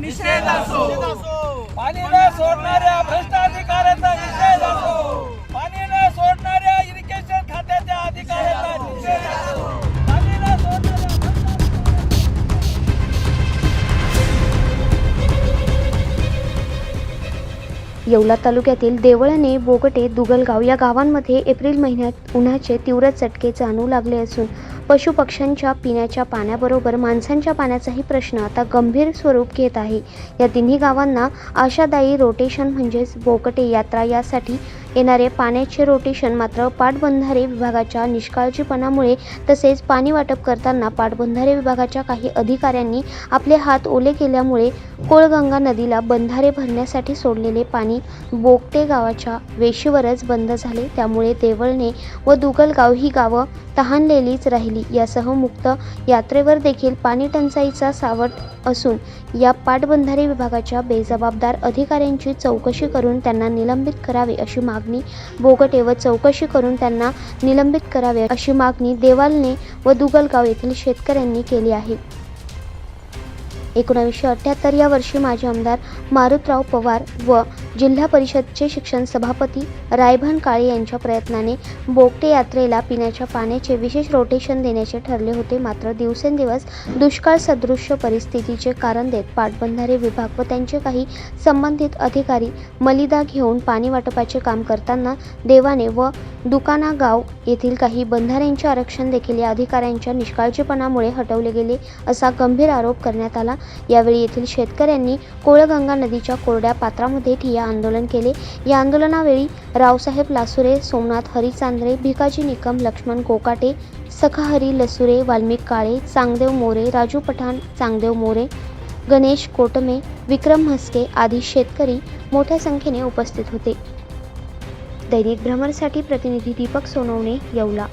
निषेध असो. पाणी न सोडणाऱ्या भ्रष्ट येवला तालुक्यातील देवळणे बोगटे दुगलगाव या गावांमध्ये एप्रिल महिन्यात उन्हाचे तीव्र चटके जाणू लागले असून पशुपक्ष्यांच्या पिण्याच्या पाण्याबरोबर माणसांच्या पाण्याचाही प्रश्न आता गंभीर स्वरूप घेत आहे. या तिन्ही गावांना आशादायी रोटेशन म्हणजेच बोगटे यात्रा यासाठी येणारे पाण्याचे रोटेशन मात्र पाटबंधारे विभागाच्या निष्काळजीपणामुळे तसेच पाणी वाटप करताना पाटबंधारे विभागाच्या काही अधिकाऱ्यांनी आपले हात ओले केल्यामुळे कोळगंगा नदीला बंधारे भरण्यासाठी सोडलेले पाणी बोगटे गावाच्या वेशीवरच बंद झाले. त्यामुळे देवळणे व दुगलगाव ही गावं तहानलेलीच राहिली. यासह मुक्त यात्रेवर देखील पाणी टंचाईचा सावट असून या पाटबंधारे विभागाच्या बेजबाबदार अधिकाऱ्यांची चौकशी करून त्यांना निलंबित करावे अशी मागणी बोगटे व चौकशी करून त्यांना निलंबित करावे अशी मागणी देवालने व दुगलगाव येथील शेतकऱ्यांनी केली आहे. एकोणावीसशे अठ्ठ्याहत्तर या वर्षी माजी आमदार मारुतराव पवार व जिल्हा परिषदचे शिक्षण सभापती रायभन काळे यांच्या प्रयत्नाने बोगटे यात्रेला पिण्याच्या पाण्याचे विशेष रोटेशन देण्याचे ठरले होते. मात्र दिवसेंदिवस दुष्काळ सदृश्य परिस्थितीचे कारण देत पाटबंधारे विभाग व त्यांचे काही संबंधित अधिकारी मलिदा घेऊन पाणी वाटपाचे काम करताना देवाने व दुकाना गाव येथील काही बंधाऱ्यांचे आरक्षण देखील या अधिकाऱ्यांच्या निष्काळजीपणामुळे हटवले गेले असा गंभीर आरोप करण्यात आला. यावेळी येथील शेतकऱ्यांनी कोळगंगा नदीच्या कोरड्या पात्रामध्ये ठिया आंदोलन केले. या आंदोलनावेळी रावसाहेब लासुरे सोमनाथ हरिचांद्रे भिकाजी निकम लक्ष्मण कोकाटे सखाहरी लसुरे वाल्मिक काळे चांगदेव मोरे राजू पठाण चांगदेव मोरे गणेश कोटमे विक्रम म्हस्के आदी शेतकरी मोठ्या संख्येने उपस्थित होते. दैनिक भ्रमणसाठी प्रतिनिधी दीपक सोनवणे येवला.